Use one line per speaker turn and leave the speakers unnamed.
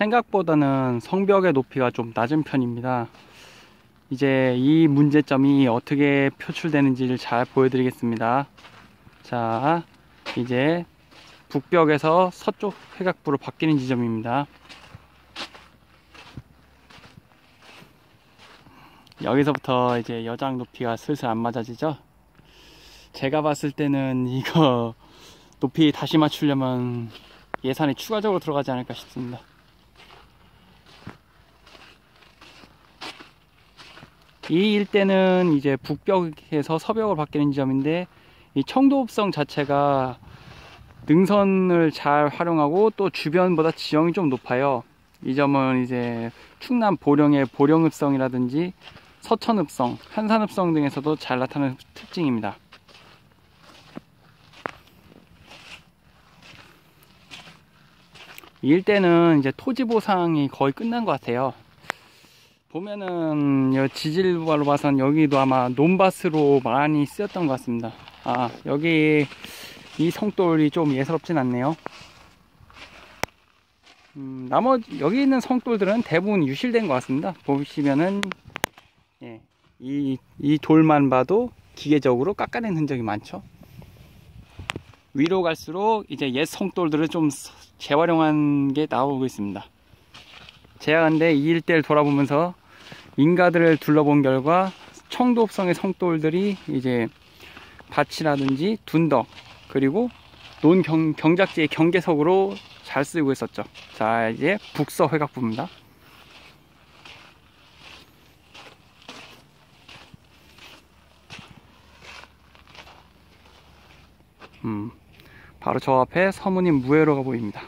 생각보다는 성벽의 높이가 좀 낮은 편입니다. 이제 이 문제점이 어떻게 표출되는지를 잘 보여드리겠습니다. 자, 이제 북벽에서 서쪽 회각부로 바뀌는 지점입니다. 여기서부터 이제 여장 높이가 슬슬 안 맞아지죠? 제가 봤을 때는 이거 높이 다시 맞추려면 예산이 추가적으로 들어가지 않을까 싶습니다. 이 일대는 이제 북벽에서 서벽으로 바뀌는 지점인데 이 청도읍성 자체가 능선을 잘 활용하고 또 주변보다 지형이 좀 높아요. 이 점은 이제 충남 보령의 보령읍성이라든지 서천읍성, 한산읍성 등에서도 잘 나타나는 특징입니다. 이 일대는 이제 토지 보상이 거의 끝난 것 같아요. 보면은 지질로 봐선 여기도 아마 논밭으로 많이 쓰였던 것 같습니다. 아 여기 이 성돌이 좀 예사롭진 않네요. 음, 나머지 여기 있는 성돌들은 대부분 유실된 것 같습니다. 보시면은 예, 이, 이 돌만 봐도 기계적으로 깎아낸 흔적이 많죠. 위로 갈수록 이제 옛 성돌들을 좀 재활용한 게 나오고 있습니다. 제가 근데 이 일대를 돌아보면서 인가들을 둘러본 결과 청도읍성의 성돌들이 이제 밭이라든지 둔덕 그리고 논 경, 경작지의 경계석으로 잘 쓰이고 있었죠. 자 이제 북서 회각부입니다. 음, 바로 저 앞에 서문인 무회로가 보입니다.